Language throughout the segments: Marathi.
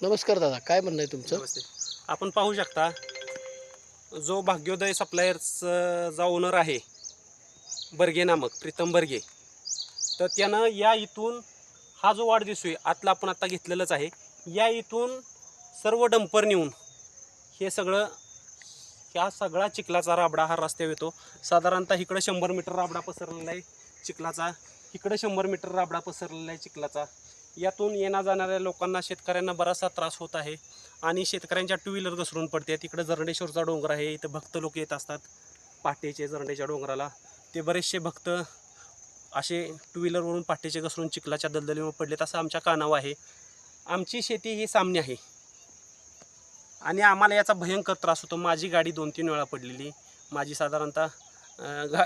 नमस्कार दादा काय म्हणणं आहे तुमचं? आपण पाहू शकता जो भाग्योदय सप्लायर्सचा ओनर आहे बर्गे नामक प्रीतम बर्गे तर त्यानं या इथून हा जो वाढ दिसतोय आतला आपण आता घेतलेलंच आहे या इथून सर्व डंपर नेऊन हे सगळं ह्या सगळा चिखलाचा राबडा हा रस्त्यावर येतो. साधारणतः इकडं शंभर मीटर राबडा पसरलेला आहे चिखलाचा इकडं शंभर मीटर राबडा पसरलेला आहे चिखलाचा. यातून येण्या जाणाऱ्या लोकांना शेतकऱ्यांना बराचसा त्रास होत आहे आणि शेतकऱ्यांच्या टू व्हीलर घसरून पडते. तिकडं जरंडेश्वरचा डोंगर आहे इथं भक्त लोक येत असतात पहाटेचे जरंडेच्या डोंगराला. ते बरेचसे भक्त असे टू व्हीलरवरून पहाटेचे घसरून चिखलाच्या दलदलीवर पडलेत असं आमच्या कानावर आहे. आमची शेती ही सामने आहे. आणि आम्हाला याचा भयंकर त्रास होतो. माझी गाडी दोन तीन वेळा पडलेली. माझी साधारणतः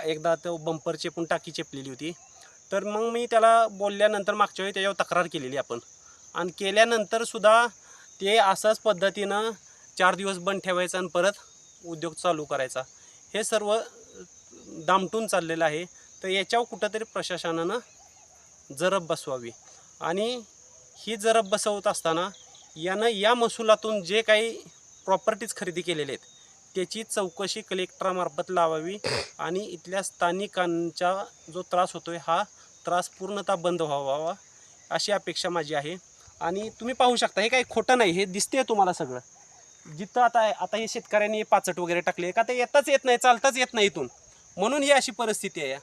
एकदा तो बंपर चेपून टाकी चेपलेली होती. तर मग मी त्याला बोलल्यानंतर मागच्या वेळी त्याच्यावर तक्रार केलेली आपण. आणि केल्यानंतरसुद्धा ते असंच पद्धतीनं चार दिवस बंद ठेवायचं आणि परत उद्योग चालू करायचा. हे सर्व दामटून चाललेलं आहे. तर याच्यावर कुठंतरी प्रशासनानं जरब बसवावी. आणि ही जरब बसवत असताना यानं या महसुलातून जे काही प्रॉपर्टीज खरेदी केलेले आहेत त्याची चौकशी कलेक्टरामार्फत लावावी. आणि इथल्या स्थानिकांचा जो त्रास होतो आहे हा त्रास पूर्णतः बंद व्हावा अशी अपेक्षा माझी आहे. आणि तुम्ही पाहू शकता हे काही खोटं नाही हे दिसते तुम्हाला सगळं. जिथं आता आता हे शेतकऱ्यांनी पाचट वगैरे टाकले का ते येताच येत नाही चालताच येत नाही इथून. म्हणून ही अशी परिस्थिती आहे.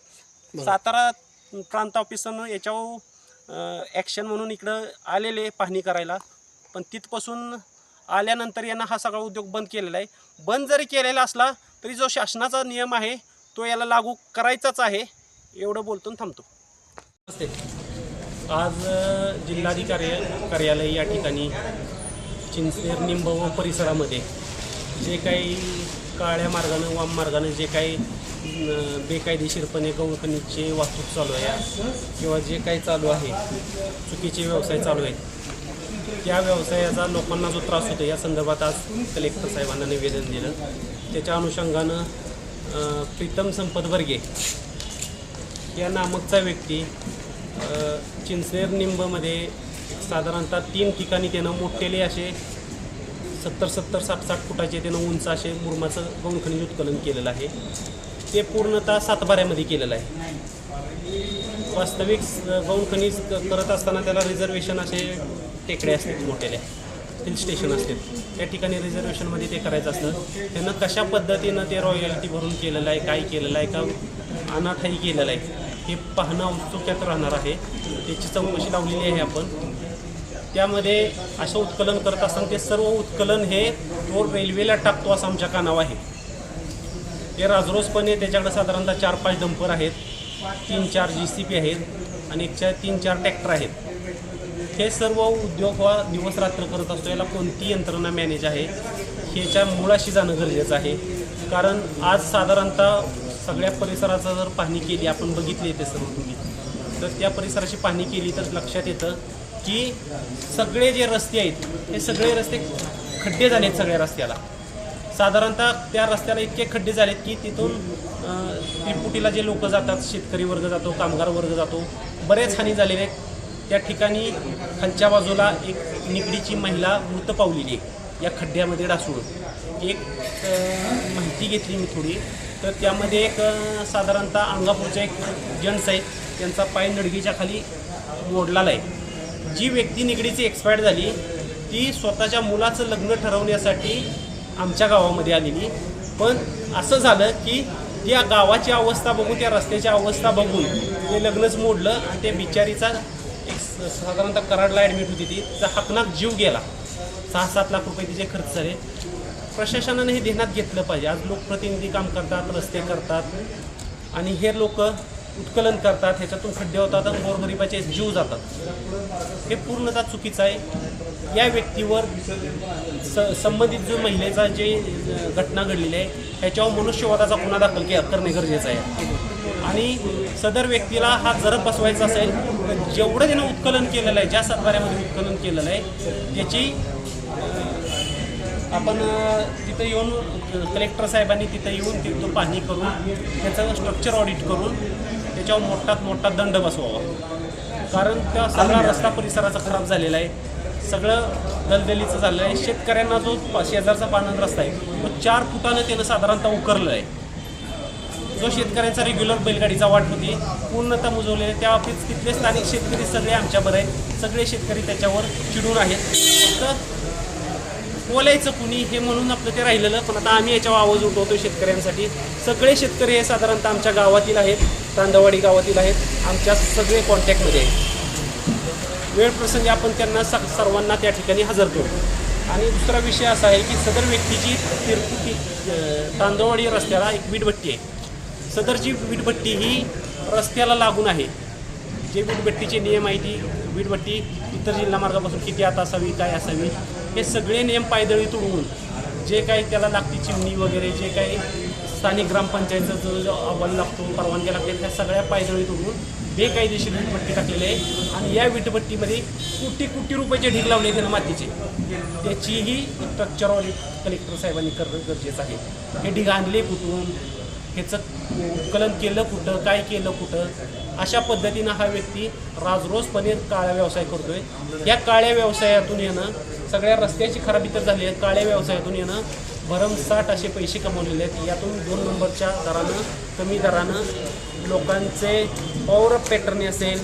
सातारा प्रांत ऑफिसनं याच्यावर ॲक्शन म्हणून इकडं आलेले पाहणी करायला. पण तिथपासून आल्यानंतर यांना हा सगळा उद्योग बंद केलेला आहे. बंद जरी केलेला असला तरी जो शासनाचा नियम आहे तो याला लागू करायचाच आहे. एवढं बोलतो थांबतो. आज जिल्हाधिकारी कार्यालय या ठिकाणी चिंचनेर निंब व परिसरामध्ये जे काही काळ्या मार्गानं वाम मार्गानं जे काही बेकायदेशीरपणे गौखनीचे वाहतूक चालू आहे किंवा जे काही चालू आहे चुकीचे व्यवसाय चालू आहेत त्या व्यवसायाचा लोकांना जो त्रास होतो या संदर्भात आज कलेक्टर साहेबांना निवेदन दिलं. त्याच्या अनुषंगानं प्रीतम संपत वर्गे या नामकचा व्यक्ती चिंचनेर निंबमध्ये साधारणतः तीन ठिकाणी त्यानं मोठेले असे. सत्तर सत्तर साठ साठ फुटाचे त्यानं उंच असे मुरमाचं गौणखनिज उत्खनन केलेलं आहे. ते पूर्णतः सातबाऱ्यामध्ये केलेलं आहे. वास्तविक गौणखनिज करत असताना त्याला रिझर्वेशन असे टेकडे असतात मोठेले हिल स्टेशन असतात. त्या ठिकाणी रिझर्वेशनमध्ये ते करायचं असतं. त्यांना कशा पद्धतीनं ते रॉयल्टी भरून केलेलं आहे काय केलेलं आहे का अनाठाई केलेलं आहे हे पाहणं औत्सुक्यात राहणार आहे. त्याची चौकशी लावलेली आहे आपण. त्यामध्ये असं उत्कलन करत असताना ते सर्व उत्कलन हे तो रेल्वेला टाकतो असं आमच्या कानाव आहे. ते राजरोसपणे त्याच्याकडे साधारणतः चार पाच डंपर आहेत. तीन चार जी सी पी आहेत आणि एक चार तीन चार ट्रॅक्टर आहेत. हे सर्व उद्योग वा दिवस रात्र करत असतो. याला कोणती यंत्रणा मॅनेज आहे? ह्याच्या मुळाशी जाणं गरजेचं आहे. कारण आज साधारणतः सगळ्या परिसराचं जर पाहणी केली आपण बघितली ते सर्व तुम्ही तर त्या परिसराची पाहणी केली तर लक्षात येतं की सगळे जे रस्ते आहेत हे सगळे रस्ते खड्डे झाले आहेत सगळ्या रस्त्याला. साधारणतः त्या रस्त्याला इतके खड्डे झालेत की तिथून अं, जे लोक जातात शेतकरी वर्ग जातो कामगार वर्ग जातो बरेच हानी झालेले आहेत. त्या ठिकाणी खालच्या बाजूला एक निगडीची महिला मृत पावलेली आहे या खड्ड्यामध्ये डासून एक माहिती घेतली मी थोडी. तर त्यामध्ये एक साधारणतः अंगापूरचा एक जेंट्स आहेत त्यांचा पाय नडगीच्या खाली मोडलेला आहे. जी व्यक्ती निगडीची एक्सपायर झाली ती स्वतःच्या मुलाचं लग्न ठरवण्यासाठी आमच्या गावामध्ये आलेली. पण असं झालं की त्या गावाची अवस्था बघून त्या रस्त्याची अवस्था बघून ते लग्नच मोडलं आणि त्या बिचारीचा एक स- साधारणतः कराडला ॲडमिट होती ती. तिचा हकनाक जीव गेला. सहा सात लाख रुपये तिचे खर्च झाले. प्रशासनाने हे ध्यानात घेतलं पाहिजे. आज लोकप्रतिनिधी काम करतात रस्ते करतात आणि हे लोक उत्कलन करतात ह्याच्यातून खड्डे होतात आणि गोरगरिबाचे जीव जातात. हे पूर्णतः चुकीचं आहे. या व्यक्तीवर स संबंधित जो महिलेचा जे घटना घडलेली आहे ह्याच्यावर मनुष्यवादाचा गुन्हा दाखल के करणे गरजेचं आहे. आणि सदर व्यक्तीला हा जरब बसवायचा असेल तर जेवढं त्यानं उत्कलन केलेलं आहे ज्या सातबाऱ्यामध्ये उत्कलन केलेलं आहे त्याची आपण तिथं येऊन कलेक्टर साहेबांनी तिथं येऊन तिथं पाहणी करून त्याचं स्ट्रक्चर ऑडिट करून त्याच्यावर मोठात मोठा दंड बसवावा. कारण त्या सगळा रस्ता परिसराचा खराब झालेला आहे. सगळं दलदलीचं झालेलं आहे. शेतकऱ्यांना जो शेजारचा पानंद रस्ता आहे तो चार फुटानं त्यानं साधारणतः उकरलेला आहे. जो शेतकऱ्यांचा रेग्युलर बैलगाडीचा वाट होती पूर्णतः मुजवलेला आहे. त्या बाबतीत तिथले स्थानिक शेतकरी सगळे आमच्याबरोबर आहेत. सगळे शेतकरी त्याच्यावर चिडून आहेत. फक्त बोलायचं कुणी हे म्हणून आपलं ते राहिलेलं पण आता आम्ही याच्यावर आवाज उठवतो शेतकऱ्यांसाठी. सगळे शेतकरी हे साधारणतः आमच्या गावातील आहेत तांदवाडी गावातील आहेत आमच्या सगळे कॉन्टॅक्टमध्ये आहेत. वेळ प्रसंगी आपण त्यांना स सर्वांना त्या ठिकाणी हजर करू. आणि दुसरा विषय असा आहे की सदर व्यक्तीची तिरपुटी तांदवाडी रस्त्याला एक वीटभट्टी आहे. सदरची वीटभट्टी ही रस्त्याला लागून आहे. जे वीटभट्टीचे नियम आहे ती वीटभट्टी इतर जिल्हा मार्गापासून किती आता असावी काय असावी हे सगळे नियम पायदळी तोडून जे काही त्याला लागती चिमणी वगैरे जे काही स्थानिक ग्रामपंचायतचा जो जो अहवाल लागतो परवानग्या लागते त्या सगळ्या पायदळी तोडून बेकायदेशीर विटपट्टी टाकलेली आहे. आणि या विटपट्टीमध्ये कोटी कोटी रुपयाचे ढीग लावले त्यांना मातीचे. त्याचीही स्ट्रक्चर कलेक्टर साहेबांनी करणं गरजेचं आहे. हे ढीग आणले कुठून? ह्याचं उत्कलन केलं कुठं? काय केलं कुठं? अशा पद्धतीनं हा व्यक्ती राजरोजपणे काळा व्यवसाय करतोय. या काळ्या व्यवसायातून येणं सगळ्या रस्त्याची खराबी तर झाली आहे काळ्या व्यवसायातून येणं भरमसाठ असे पैसे कमवलेले आहेत. यातून दोन नंबरच्या दरानं कमी दरानं लोकांचे पौर पेटर्नी असेल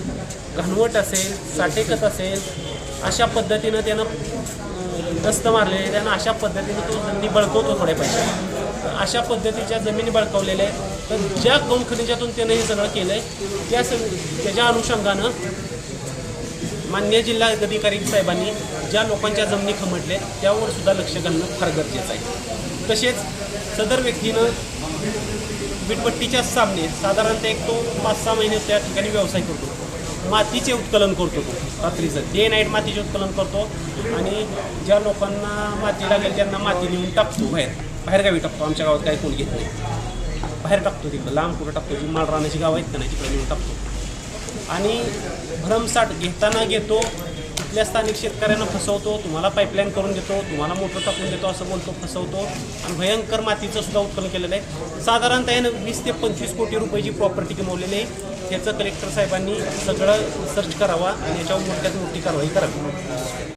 घनवट असेल साठेकत असेल अशा पद्धतीनं त्यानं दस्त मारलेले त्यानं अशा पद्धतीनं तो जमिनी बळकवतो थोडे पैसे अशा पद्धतीच्या जमिनी बळकावलेल्या आहेत. तर ज्या गौण खनिजातून त्यानं हे सगळं केलं आहे त्या सग त्याच्या अनुषंगानं मान्य जिल्हा अधिकारी साहेबांनी ज्या लोकांच्या जमिनी खमटल्या त्यावर सुद्धा लक्ष घालणं फार गरजेचं आहे. तसेच सदर व्यक्तीनं बिटपट्टीच्या सामने साधारणतः एक तो पाच सहा महिने त्या ठिकाणी व्यवसाय करतो. मातीचे उत्कलन करतो तो रात्रीचं. डे नाईट मातीचे उत्कलन करतो आणि ज्या लोकांना माती लागेल त्यांना माती नेऊन टाकतो बाहेर. बाहेरगावी टाकतो आमच्या गावात काही कोण घेत नाही. बाहेर टाकतो तिकडं लांब कुठं टाकतो जी माळ राहण्याची गाव आहेत त्यांना तिकडे नेऊन टाकतो. आणि भरमसाठ घेताना घेतो तिथल्या स्थानिक शेतकऱ्यांना फसवतो तुम्हाला पाईपलाईन करून देतो तुम्हाला मोटर टाकून देतो असं बोलतो फसवतो. आणि भयंकर मातीचं सुद्धा उत्पन्न केलेलं आहे. साधारणतः यानं वीस ते पंचवीस कोटी रुपयाची प्रॉपर्टी कमवलेली आहे त्याचं कलेक्टर साहेबांनी सगळं सर्च करावा आणि याच्यावर मोठ्यात मोठी कारवाई करावी.